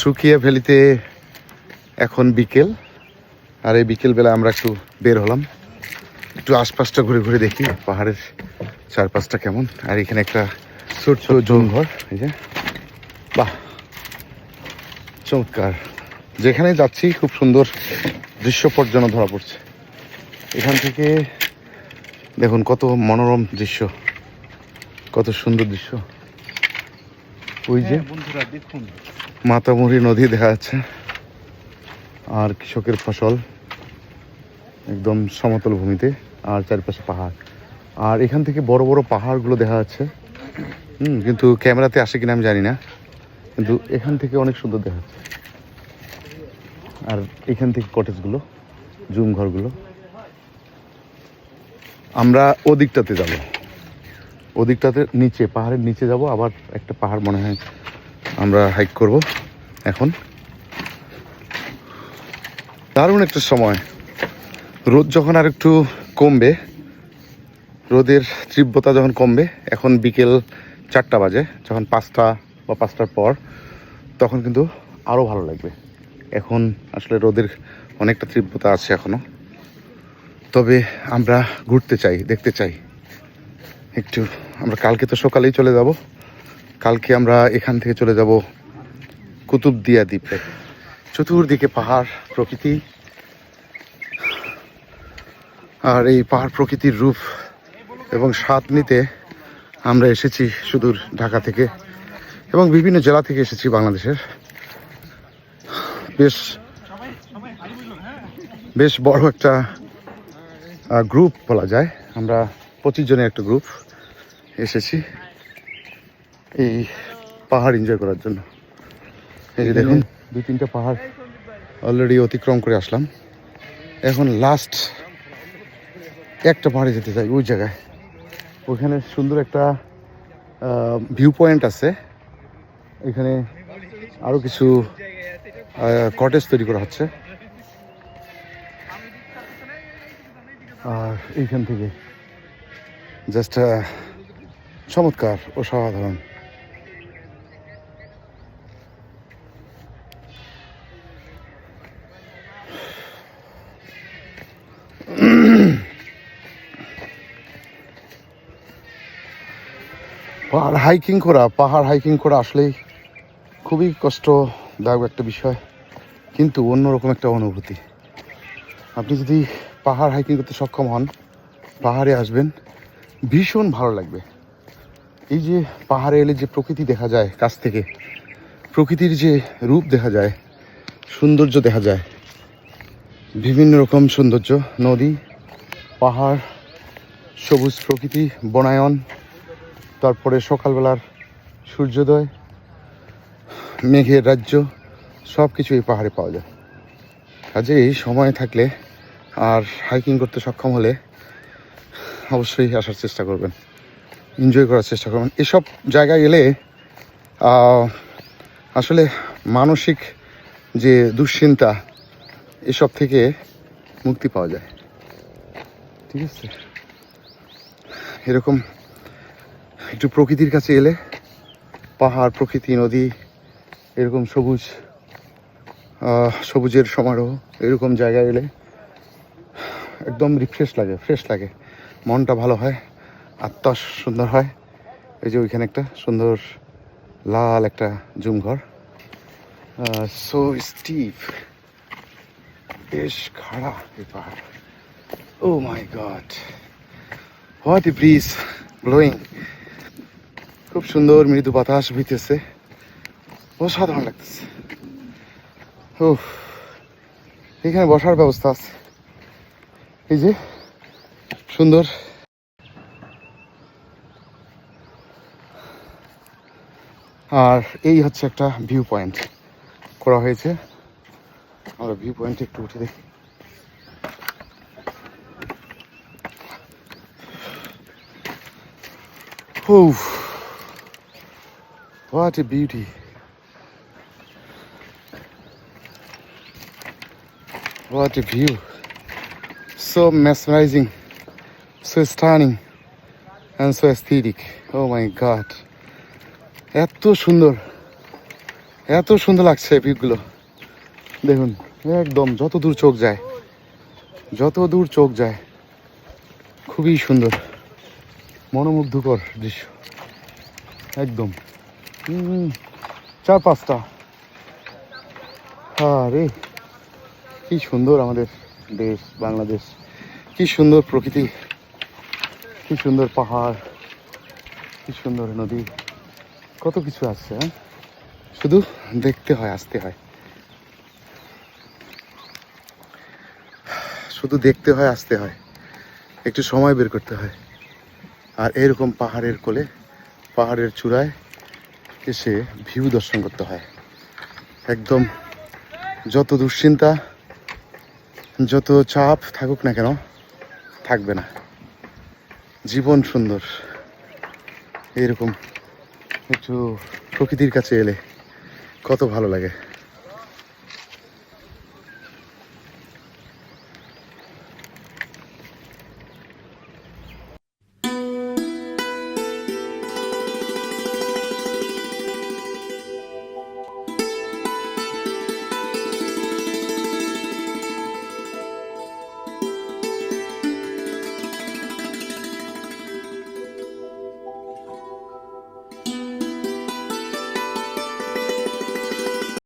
শুকিয়ে ফেলিতে এখন বিকেল। আর এই বিকেলবেলা আমরা একটু বের হলাম। একটু আশপাশটা ঘুরে ঘুরে দেখি পাহাড়ের চারপাশটা কেমন। আর এখানে একটা ছোট ছোট ঘর এই যে। বাহ চমৎকার। যেখানে যাচ্ছি খুব সুন্দর দৃশ্যপট যেন ধরা পড়ছে। এখান থেকে দেখুন কত মনোরম দৃশ্য কত সুন্দর দৃশ্য। ওই যে বন্ধুরা দেখুন। মাতামুড়ি নদী দেখা যাচ্ছে। আর কৃষকের ফসল একদম সমতল ভূমিতে, আর চারপাশে পাহাড়। আর এখান থেকে বড় বড় পাহাড়গুলো দেখা যাচ্ছে। হুম, কিন্তু ক্যামেরাতে আসে কিনা আমি জানি না। কিন্তু এখান থেকে অনেক সুন্দর দেখা যাচ্ছে। আর এখান থেকে কটেজগুলো জুম ঘরগুলো। আমরা ওদিকটাতে যাব। ওদিকটাতে নিচে, পাহাড়ের নিচে যাব। আবার একটা পাহাড় মনে হয় আমরা হাইক করব এখন। দারুণ একটা সময়। রোদ যখন আর একটু কমবে, রোদের তীব্রতা যখন কমবে, এখন বিকেল চারটা বাজে, যখন পাঁচটা বা পাঁচটার পর, তখন কিন্তু আরও ভালো লাগবে। এখন আসলে রোদের অনেকটা তীব্রতা আছে এখনও তবে আমরা ঘুরতে চাই, দেখতে চাই। একটু, আমরা কালকে তো সকালেই চলে যাব। কালকে আমরা এখান থেকে চলে যাব কুতুবদিয়া দ্বীপে। চতুর্দিকে পাহাড়, প্রকৃতি। আর এই পাহাড় প্রকৃতির রূপ এবং স্বাদ নিতে আমরা এসেছি সুদূর ঢাকা থেকে এবং বিভিন্ন জেলা থেকে এসেছি বাংলাদেশের। বেশ বেশ বড় একটা গ্রুপ বলা যায়। আমরা পঁচিশ জনের একটা গ্রুপ এসেছি। এই পাহাড় এনজয় করার জন্য। এই যে দেখুন, দুই তিনটা পাহাড় অলরেডি অতিক্রম করে আসলাম। এখন লাস্ট একটা পাহাড়ে যেতে চাই ওই জায়গায়। ওখানে সুন্দর একটা ভিউ পয়েন্ট আছে। এখানে আরও কিছু কটেজ তৈরি করা হচ্ছে। আর এইখান থেকে জাস্ট চমৎকার, অসাধারণ। হাইকিং করা, পাহাড় হাইকিং করা আসলেই খুবই কষ্টদায়ক একটা বিষয়, কিন্তু অন্যরকম একটা অনুভূতি। আপনি যদি পাহাড় হাইকিং করতে সক্ষম হন, পাহাড়ে আসবেন, ভীষণ ভালো লাগবে। এই যে পাহাড়ে এলে যে প্রকৃতি দেখা যায় কাছ থেকে, প্রকৃতির যে রূপ দেখা যায়, সৌন্দর্য দেখা যায়, বিভিন্ন রকম সৌন্দর্য, নদী, পাহাড়, সবুজ প্রকৃতি, বনায়ন তারপরে সকালবেলার সূর্যোদয়, মেঘের রাজ্য সব কিছু এই পাহাড়ে পাওয়া যায়। কাজে এই সময় থাকলে আর হাইকিং করতে সক্ষম হলে অবশ্যই আসার চেষ্টা করবেন। এনজয় করার চেষ্টা করবেন। এসব জায়গায় এলে আসলে মানসিক যে দুশ্চিন্তা, এসব থেকে মুক্তি পাওয়া যায়। ঠিক আছে? এরকম একটু প্রকৃতির কাছে এলে, পাহাড়, প্রকৃতি, নদী, এরকম সবুজ সবুজের সমারোহ, এরকম জায়গায় এলে একদম রিফ্রেশ লাগে ফ্রেশ লাগে। মনটা ভালো হয়, আত্মা সুন্দর হয়। এই যে ওইখানে একটা সুন্দর লাল একটা জুম ঘর সো স্টিভ বেশ খাড়া এই পাহাড়। ও my God what breeze blowing খুব সুন্দর মৃদু বাতাস বইতেছে। অসাধারণ লাগতেছে। ও এখানে বসার ব্যবস্থা আছে। এই যে, সুন্দর। আর এই হচ্ছে একটা ভিউ পয়েন্ট করা হয়েছে। আমরা ভিউ পয়েন্টে একটু উঠে দেখি। Ooh. What a beauty. What a view. So mesmerizing, so stunning, and so aesthetic. Oh my god. এত সুন্দর এত সুন্দর লাগছে পিকগুলো দেখুন একদম যত দূর চোখ যায় যত দূর চোখ যায় খুবই সুন্দর মনোমুগ্ধকর দৃশ্য একদম চার পাঁচটা। আরে, কি সুন্দর আমাদের দেশ, বাংলাদেশ। কি সুন্দর প্রকৃতি। কি সুন্দর পাহাড়। কি সুন্দর নদী। কত কিছু আছে হ্যাঁ? শুধু দেখতে হয়, আসতে হয়। শুধু দেখতে হয়, আসতে হয়। একটু সময় বের করতে হয়। আর এরকম পাহাড়ের কোলে, পাহাড়ের চূড়ায় এসে ভিউ দর্শন করতে হয়। একদম যত দুশ্চিন্তা, যত চাপ থাকুক না কেন, থাকবে না। জীবন সুন্দর। এরকম একটু প্রকৃতির কাছে এলে কত ভালো লাগে।